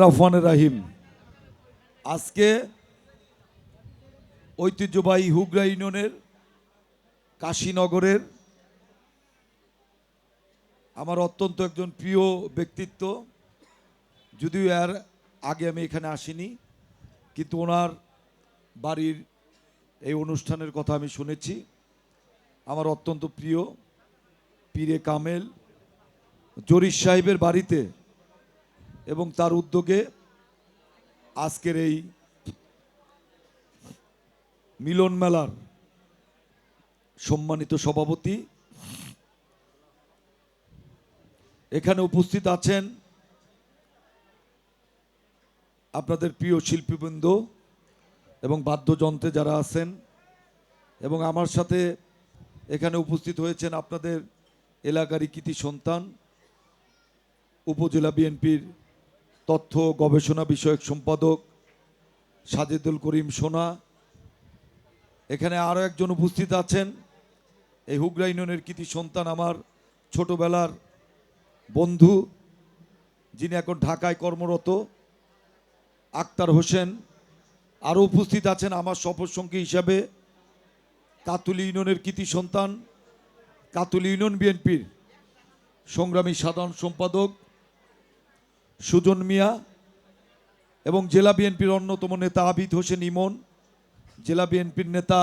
রহমান রাহিম, আজকে ঐতিহ্যবাহী হুগরা ইউনিয়নের কাশীনগরের আমার অত্যন্ত একজন প্রিয় ব্যক্তিত্ব, যদিও এর আগে আমি এখানে আসিনি, কিন্তু ওনার বাড়ির এই অনুষ্ঠানের কথা আমি শুনেছি। আমার অত্যন্ত প্রিয় পীরে কামেল জরিস সাহেবের বাড়িতে এবং তার উদ্যোগে আজকের এই মিলন মেলার সম্মানিত সভাপতি এখানে উপস্থিত আছেন আপনাদের প্রিয় শিল্পীবৃন্দ এবং বাদ্যযন্ত্রে যারা আছেন এবং আমার সাথে এখানে উপস্থিত হয়েছেন আপনাদের এলাকারই কৃতি সন্তান, উপজেলা বিএনপির তথ্য, গবেষণা বিষয়ক সম্পাদক সাজেদুল করিম সোনা। এখানে আরও একজন উপস্থিত আছেন। এই হুগরা ইউনিয়নের কৃতি সন্তান আমার ছোটবেলার বন্ধু, যিনি এখন ঢাকায় কর্মরত, আক্তার হোসেন। আরও উপস্থিত আছেন আমার সফরসঙ্গী হিসাবে কাতুলি ইউনিয়নের কৃতি সন্তান, কাতুলি ইউনিয়ন বিএনপির সংগ্রামী সাধারণ সম্পাদক সুজন মিয়া এবং জেলা বিএনপির অন্যতম নেতা আবিদ হোসেন ইমন, জেলা বিএনপির নেতা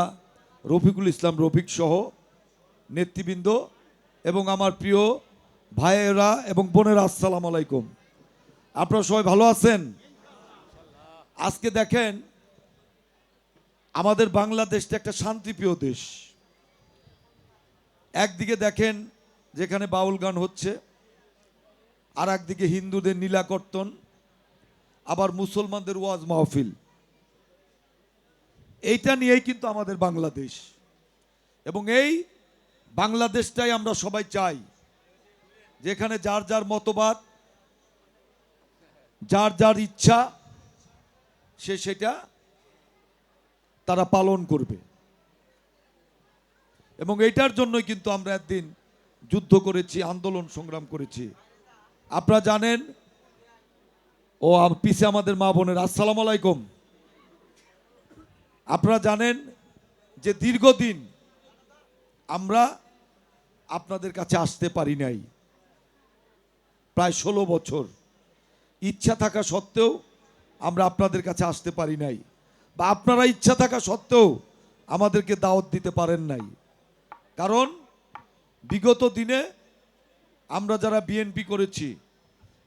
রফিকুল ইসলাম রফিক সহ নেতৃবৃন্দ এবং আমার প্রিয় ভাইয়েরা এবং বোনেরা, আসসালাম আলাইকুম। আপনারা সবাই ভালো আছেন? আজকে দেখেন, আমাদের বাংলাদেশটা একটা শান্তিপ্রিয় দেশ। একদিকে দেখেন যেখানে বাউল গান হচ্ছে আর একদিকে হিন্দুদের নীলাকর্তন, আবার মুসলমানদের ওয়াজ মাহফিল। এইটা নিয়েই কিন্তু আমাদের বাংলাদেশ। এবং এই বাংলাদেশটাই আমরা সবাই চাই, যেখানে যার যার মতবাদ, যার যার ইচ্ছা, সে সেটা তারা পালন করবে। এবং এটার জন্যই কিন্তু আমরা একদিন যুদ্ধ করেছি, আন্দোলন সংগ্রাম করেছি। আপনারা জানেন, ও পিছে আমাদের মা বোনের, আসসালাম আলাইকুম। আপনারা জানেন যে দীর্ঘদিন আমরা আপনাদের কাছে আসতে পারি নাই। প্রায় ষোলো বছর। ইচ্ছা থাকা সত্ত্বেও আমরা আপনাদের কাছে আসতে পারি নাই। বা আপনারা ইচ্ছা থাকা সত্ত্বেও আমাদেরকে দাওয়াত দিতে পারেন নাই। কারণ বিগত দিনে আমরা যারা বিএনপি করেছি,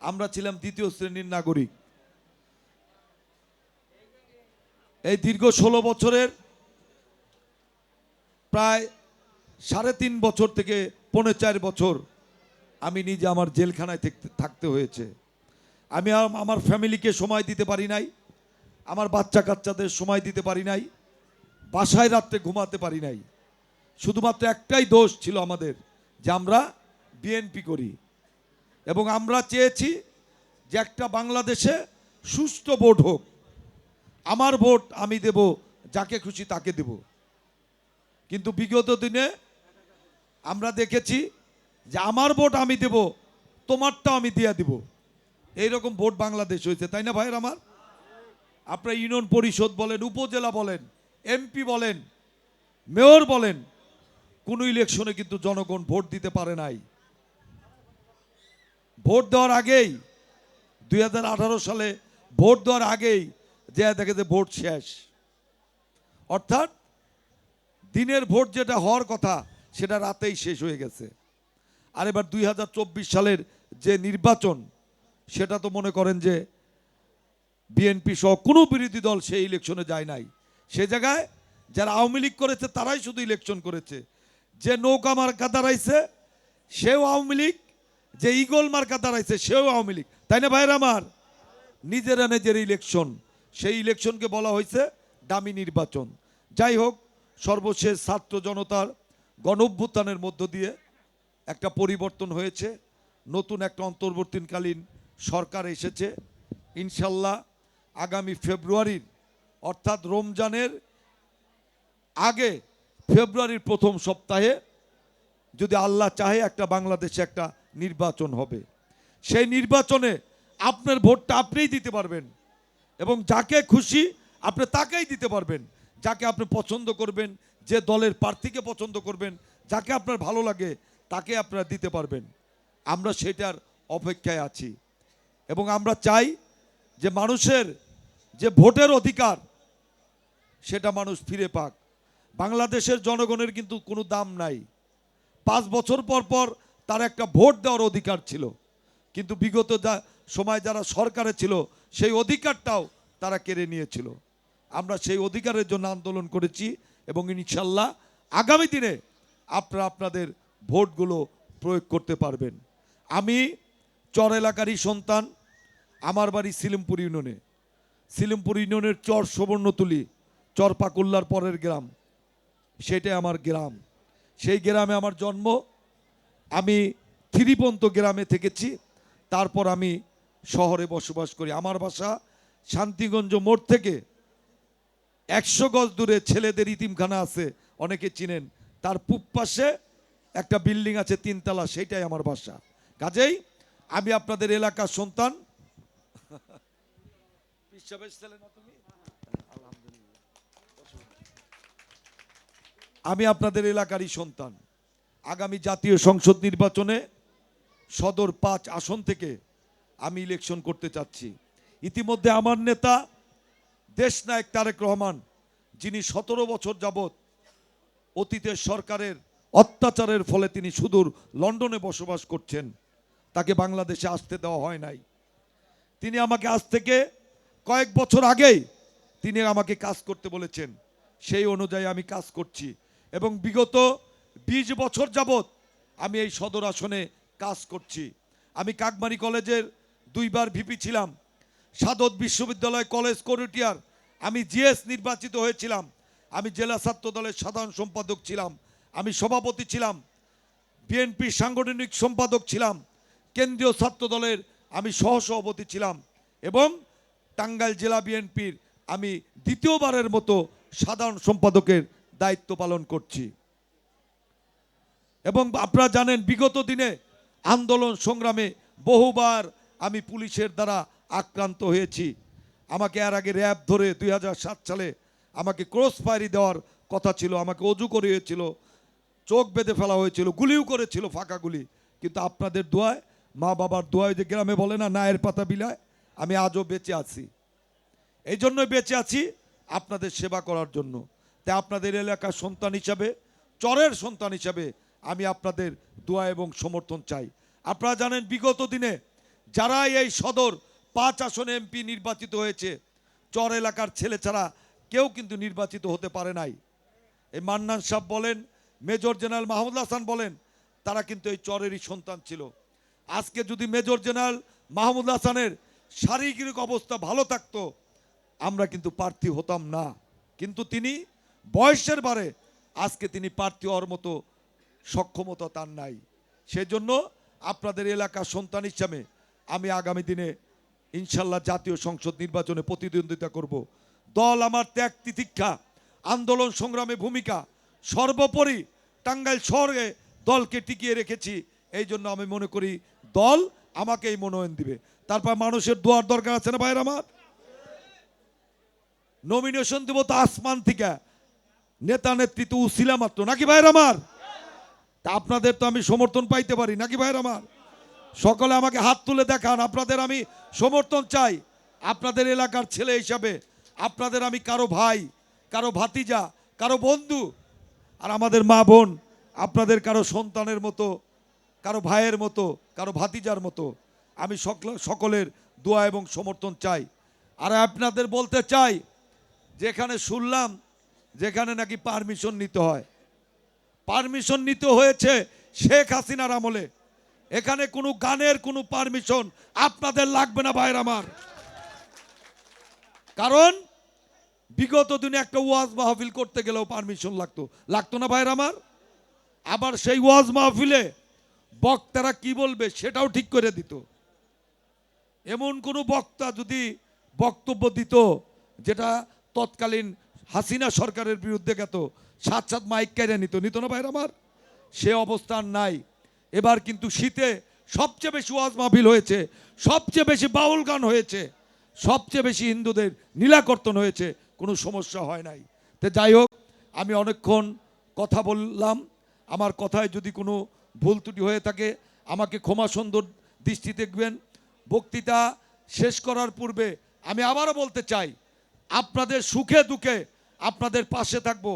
আমরা ছিলাম দ্বিতীয় শ্রেণির নাগরিক। এই দীর্ঘ ষোলো বছরের প্রায় সাড়ে তিন বছর থেকে পৌনে চার বছর আমি নিজে আমার জেলখানায় থাকতে- থাকতে হয়েছে। আম- আমার ফ্যামিলিকে সময় দিতে পারি নাই, আমার বাচ্চা কাচ্চাদের সময় দিতে পারি নাই, বাসায় রাত্রে ঘুমাতে পারি নাই। শুধুমাত্র একটাই দোষ ছিল আমাদের যে আমরা বিএনপি করি। এবং আমরা চেয়েছি যে একটা বাংলাদেশে সুস্থ ভোট হোক। আমার ভোট আমি দেব, যাকে খুশি তাকে দেব। কিন্তু বিগত দিনে আমরা দেখেছি যে আমার ভোট আমি দেব, তোমারটা আমি দিয়ে দিব। এইরকম ভোট বাংলাদেশ হয়েছে, তাই না ভাইয়ের আমার? আপনার ইউনিয়ন পরিষদ বলেন, উপজেলা বলেন এমপি বলেন, মেয়র বলেন, কোনো ইলেকশনে কিন্তু জনগণ ভোট দিতে পারে নাই। ভোট দেওয়ার আগেই, দুই হাজার আঠারো সালে ভোট দেওয়ার আগেই যে দেখে যে ভোট শেষ। অর্থাৎ দিনের ভোট যেটা হওয়ার কথা, সেটা রাতেই শেষ হয়ে গেছে। আর এবার দুই হাজার চব্বিশ সালের যে নির্বাচন, সেটা তো মনে করেন যে বিএনপি সহ কোনো বিরোধী দল সেই ইলেকশনে যায় নাই। সে জায়গায় যারা আওয়ামী লীগ করেছে, তারাই শুধু ইলেকশন করেছে। যে নৌকা মার্কা দাঁড়াইছে, সেও আওয়ামী লীগ যে ইগল মার্কা দাঁড়াইছে, সেও আওয়ামী লীগ। তাই না ভাইয়ের আমার? নিজেরা নিজের ইলেকশন সেই ইলেকশনকে বলা হয়েছে দামি নির্বাচন। যাই হোক, সর্বশেষ ছাত্র জনতার গণভ্যুত্থানের মধ্য দিয়ে একটা পরিবর্তন হয়েছে। নতুন একটা অন্তর্বর্তীকালীন সরকার এসেছে। ইনশাল্লাহ আগামী ফেব্রুয়ারির, অর্থাৎ রমজানের আগে ফেব্রুয়ারির প্রথম সপ্তাহে যদি আল্লাহ চাহে একটা বাংলাদেশে একটা নির্বাচন হবে। সেই নির্বাচনে আপনার ভোটটা আপনিই দিতে পারবেন এবং যাকে খুশি আপনি তাকেই দিতে পারবেন। যাকে আপনি পছন্দ করবেন, যে দলের প্রার্থীকে পছন্দ করবেন, যাকে আপনার ভালো লাগে, তাকে আপনারা দিতে পারবেন। আমরা সেটার অপেক্ষায় আছি। এবং আমরা চাই যে মানুষের যে ভোটের অধিকার, সেটা মানুষ ফিরে পাক। বাংলাদেশের জনগণের কিন্তু কোনো দাম নাই। পাঁচ বছর পর পর তার একটা ভোট দেওয়ার অধিকার ছিল। কিন্তু বিগত যা সময় যারা সরকারে ছিল, সেই অধিকারটাও তারা কেড়ে নিয়েছিল। আমরা সেই অধিকারের জন্য আন্দোলন করেছি এবং ইনশাল্লাহ আগামী দিনে আপনারা আপনাদের ভোটগুলো প্রয়োগ করতে পারবেন। আমি চর এলাকারই সন্তান, আমার বাড়ি সিলিমপুর ইউনিয়নে। সিলিমপুর ইউনিয়নের চর সুবর্ণতুলি, চর পাকুল্লার পরের গ্রাম। সেটাই আমার গ্রাম। সেই গ্রামে আমার জন্ম। আমি থিরিপন্ত গ্রামে থেকেছি তারপর আমি শহরে বসবাস করি। আমার বাসা শান্তিগঞ্জ মোড় থেকে একশো গজ দূরে ছেলেদের ইতিমখানা আছে অনেকে চিনেন। তার পূব পাশে একটা বিল্ডিং আছে তিনতলা সেটাই আমার বাসা। কাজেই আমি আপনাদের এলাকার সন্তান? আমি আপনাদের এলাকারই সন্তান। আগামী জাতীয় সংসদ নির্বাচনে সদর পাঁচ আসন থেকে আমি ইলেকশন করতে চাচ্ছি। ইতিমধ্যে আমার নেতা দেশনায়ক তারেক রহমান, যিনি সতেরো বছর যাবৎ অতীতের সরকারের অত্যাচারের ফলে তিনি সুদূর লন্ডনে বসবাস করছেন, তাকে বাংলাদেশে আসতে দেওয়া হয় নাই। তিনি আমাকে আজ থেকে কয়েক বছর আগেই তিনি আমাকে কাজ করতে বলেছেন, সেই অনুযায়ী আমি কাজ করছি। এবং বিগত বিশ বছর যাবৎ আমি এই সদর আসনে কাজ করছি। আমি কাকমারি কলেজের দুইবার ভিপি ছিলাম। সাদত বিশ্ববিদ্যালয় কলেজ কোরিটিয়ার আমি জিএস নির্বাচিত হয়েছিলাম। আমি জেলা ছাত্র দলের সাধারণ সম্পাদক ছিলাম। আমি সভাপতি ছিলাম। বিএনপির সাংগঠনিক সম্পাদক ছিলাম। কেন্দ্রীয় ছাত্র দলের আমি সহসভাপতি ছিলাম এবং টাঙ্গাইল জেলা বিএনপির আমি দ্বিতীয়বারের মতো সাধারণ সম্পাদকের দায়িত্ব পালন করছি। এবং আপনারা জানেন, বিগত দিনে আন্দোলন সংগ্রামে বহুবার আমি পুলিশের দ্বারা আক্রান্ত হয়েছি। আমাকে এর আগে র্যাব ধরে দুই হাজার সাত সালে আমাকে ক্রস ফায়ারি দেওয়ার কথা ছিল, আমাকে অজু করে হয়েছিল, চোখ বেঁধে ফেলা হয়েছিল, গুলিও করেছিল ফাঁকা গুলি। কিন্তু আপনাদের দোয়ায়, মা বাবার দোয়ায় যে গ্রামে বলে না, নায়ের পাতা বিলায়, আমি আজও বেঁচে আছি। এই জন্যই বেঁচে আছি আপনাদের সেবা করার জন্য। তাই আপনাদের এলাকার সন্তান হিসাবে, চরের সন্তান হিসাবে আমি আপনাদের দোয়া এবং সমর্থন চাই। আপনারা জানেন, বিগত দিনে যারা এই সদর পাঁচ আসনে এমপি নির্বাচিত হয়েছে, চর এলাকার ছেলে ছাড়া কেউ কিন্তু নির্বাচিত হতে পারে নাই। এই মান্নান সাহ বলেন, মেজর জেনারেল মাহমুদ হাসান বলেন, তারা কিন্তু এই চরেরই সন্তান ছিল। আজকে যদি মেজর জেনারেল মাহমুদ হাসানের শারীরিক অবস্থা ভালো থাকতো, আমরা কিন্তু প্রার্থী হতাম না। কিন্তু তিনি বয়সের বারে আজকে তিনি প্রার্থী হওয়ার মতো সক্ষমতা তার নাই। সেজন্য আপনাদের এলাকার সন্তান হিসাবে আমি আগামী দিনে ইনশাল্লাহ জাতীয় সংসদ নির্বাচনে প্রতিদ্বন্দ্বিতা করব। দল আমার ত্যাগ তিতিক্ষা, আন্দোলন সংগ্রামে ভূমিকা, সর্বোপরি টাঙ্গাইল শহরে দলকে টিকিয়ে রেখেছি। এই জন্য আমি মনে করি দল আমাকে এই মনোনয়ন দিবে। তারপর মানুষের দোয়ার দরকার আছে না ভাইয়ের আমার? নমিনেশন দেব তো আসমান থেকে। নেতা নেতৃত্ব উছিলা মাত্র। নাকি ভাইয়ের আমার? তা আপনাদের তো আমি সমর্থন পাইতে পারি, নাকি ভাইয়ের আমার? সকলে আমাকে হাত তুলে দেখান, আপনাদের আমি সমর্থন চাই। আপনাদের এলাকার ছেলে হিসাবে, আপনাদের আমি কারও ভাই, কারও ভাতিজা, কারও বন্ধু, আর আমাদের মা বোন, আপনাদের কারও সন্তানের মতো, কারও ভাইয়ের মতো, কারও ভাতিজার মতো, আমি সকল- সকলের দোয়া এবং সমর্থন চাই। আর আপনাদের বলতে চাই, যেখানে শুনলাম, যেখানে নাকি পারমিশন নিতে হয় পারমিশন নিতে হয়েছে শেখ হাসিনার আমলে। এখানে কোনো গানের কোনো পারমিশন আপনাদের লাগবে না, ভাইয়ের আমার। কারণ বিগত দিনে একটা ওয়াজ মাহফিল করতে গেলেও পারমিশন লাগতো। লাগতো না, ভাইয়ের আমার? আবার সেই ওয়াজ মাহফিলে বক্তারা কি বলবে সেটাও ঠিক করে দিত। এমন কোনো বক্তা যদি বক্তব্য দিত যেটা তৎকালীন হাসিনা সরকারের বিরুদ্ধে গেত সাত সাত মাইক কেড়ে নিত। নিত না ভাইয়ের আমার? সে অবস্থান নাই। এবার কিন্তু শীতে সবচেয়ে বেশি ওয়াজ মাহফিল হয়েছে, সবচেয়ে বেশি বাউল গান হয়েছে, সবচেয়ে বেশি হিন্দুদের নীলাকর্তন হয়েছে, কোনো সমস্যা হয় নাই। তো যাই হোক, আমি অনেকক্ষণ কথা বললাম। আমার কথায় যদি কোনো ভুল ত্রুটি হয়ে থাকে, আমাকে ক্ষমা সুন্দর দৃষ্টি দেখবেন। বক্তৃতা শেষ করার পূর্বে আমি আবারও বলতে চাই, আপনাদের সুখে দুঃখে আপনাদের পাশে থাকব।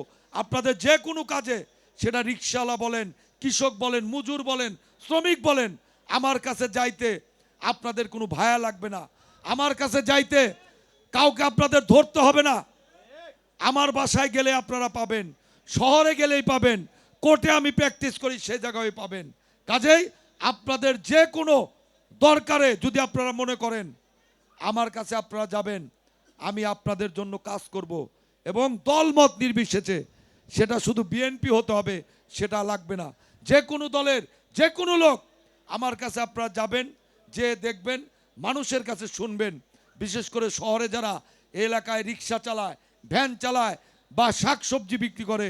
আপনাদের যে কোনো কাজে, সেটা রিক্সাওয়ালা বলেন, কৃষক বলেন, মজুর বলেন, শ্রমিক বলেন, আমার কাছে যাইতে আপনাদের কোনো ভায়া লাগবে না। আমার কাছে যাইতে কাউকে আপনাদের ধরতে হবে না। আমার বাসায় গেলে আপনারা পাবেন, শহরে গেলেই পাবেন, কোর্টে আমি প্র্যাকটিস করি, সে জায়গায় পাবেন। কাজেই আপনাদের যে কোনো দরকারে যদি আপনারা মনে করেন, আমার কাছে আপনারা যাবেন, আমি আপনাদের জন্য কাজ করব এবং দলমত নির্বিশেষে সেটা শুধু বিএনপি হতে হবে, সেটা লাগবে না। যে কোনো দলের, যে কোনো লোক আমার কাছে আপনারা যাবেন, যে দেখবেন, মানুষের কাছে শুনবেন। বিশেষ করে শহরে যারা এলাকায় রিক্সা চালায়, ভ্যান চালায় বা শাকসবজি বিক্রি করে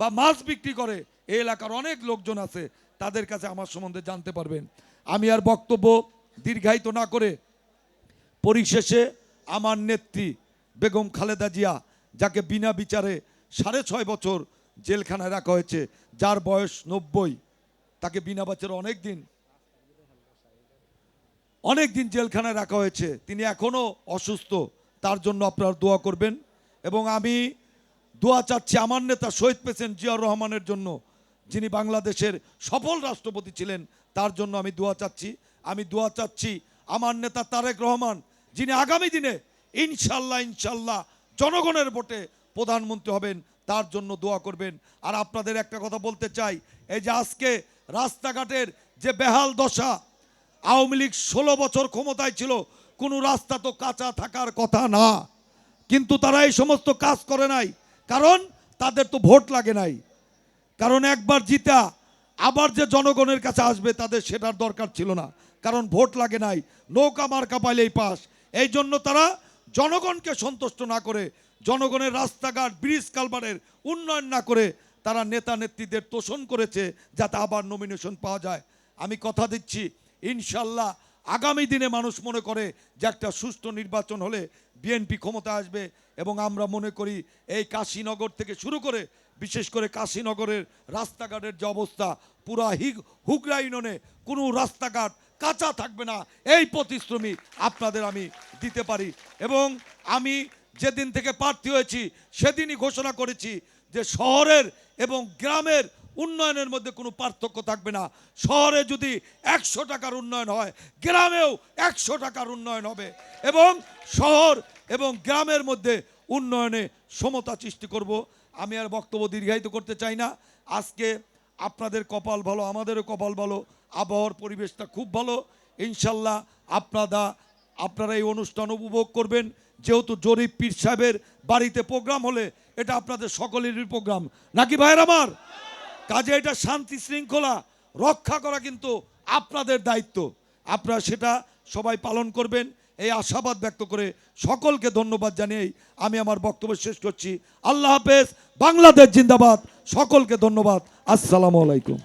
বা মাছ বিক্রি করে, এই এলাকার অনেক লোকজন আছে, তাদের কাছে আমার সম্বন্ধে জানতে পারবেন। আমি আর বক্তব্য দীর্ঘায়িত না করে পরিশেষে আমার নেত্রী বেগম খালেদা জিয়া, যাকে বিনা বিচারে সাড়ে ছয় বছর জেলখানায় রাখা হয়েছে, যার বয়স নব্বই। তাকে বিনা বিচারে অনেক দিন অনেক দিন জেলখানায় রাখা হয়েছে। তিনি এখনও অসুস্থ, তার জন্য আপনারা দোয়া করবেন। এবং আমি দোয়া চাচ্ছি আমার নেতা শহীদ পেছেন জিয়াউর রহমানের জন্য, যিনি বাংলাদেশের সফল রাষ্ট্রপতি ছিলেন, তার জন্য আমি দোয়া চাচ্ছি। আমি দোয়া চাচ্ছি আমার নেতা তারেক রহমান, যিনি আগামী দিনে ইনশাল্লাহ ইনশাল্লাহ জনগণের ভোটে প্রধানমন্ত্রী হবেন, তার জন্য দোয়া করবেন। আর আপনাদের একটা কথা বলতে চাই, এই যে আজকে রাস্তাঘাটের যে বেহাল দশা, আওয়ামী লীগ ষোলো বছর ক্ষমতায় ছিল, কোনো রাস্তা তো কাঁচা থাকার কথা না। কিন্তু তারা এই সমস্ত কাজ করে নাই, কারণ তাদের তো ভোট লাগে নাই। কারণ একবার জিতা, আবার যে জনগণের কাছে আসবে তাদের সেটার দরকার ছিল না, কারণ ভোট লাগে নাই, নৌকা মার্কা পাইলেই পাস। এই জন্য তারা জনগণকে সন্তুষ্ট না করে জনগণের রাস্তাঘাট, ব্রিজ কালভারের উন্নয়ন না করে তারা নেতা নেত্রীদের তোষণ করেছে যাতে আবার নমিনেশন পাওয়া যায়। আমি কথা দিচ্ছি, ইনশাল্লাহ আগামী দিনে মানুষ মনে করে যে একটা সুষ্ঠু নির্বাচন হলে বিএনপি ক্ষমতা আসবে এবং আমরা মনে করি এই কাশীনগর থেকে শুরু করে, বিশেষ করে কাশীনগরের রাস্তাঘাটের যে অবস্থা, পুরা হিগ, হুগরা ইউনিয়নে কোনো রাস্তাঘাট কাঁচা থাকবে না। এই প্রতিশ্রুতি আপনাদের আমি দিতে পারি এবং আমি যেদিন থেকে প্রার্থী হয়েছি, সেদিনই ঘোষণা করেছি যে শহরের এবং গ্রামের উন্নয়নের মধ্যে কোনো পার্থক্য থাকবে না। শহরে যদি একশো টাকার উন্নয়ন হয়, গ্রামেও একশো টাকার উন্নয়ন হবে এবং শহর এবং গ্রামের মধ্যে উন্নয়নে সমতা সৃষ্টি করব। আমি আর বক্তব্য দীর্ঘায়িত করতে চাই না। আজকে আপনাদের কপাল ভালো, আমাদেরও কপাল ভালো, আবহাওয়ার পরিবেশটা খুব ভালো। ইনশাল্লাহ আপনারা আপনারা এই অনুষ্ঠান উপভোগ করবেন। যেহেতু জরিফ পীর সাহেবের বাড়িতে প্রোগ্রাম হলে এটা আপনাদের সকলেরই প্রোগ্রাম। নাকি ভাইয়ের আমার? কাজে এটা শান্তি শৃঙ্খলা রক্ষা করা কিন্তু আপনাদের দায়িত্ব। আপনারা সেটা সবাই পালন করবেন। এই আশাবাদ ব্যক্ত করে সকলকে ধন্যবাদ জানিয়েই আমি আমার বক্তব্য শেষ করছি। আল্লাহ হাফেজ। বাংলাদেশ জিন্দাবাদ। সকলকে ধন্যবাদ। আসসালামু আলাইকুম।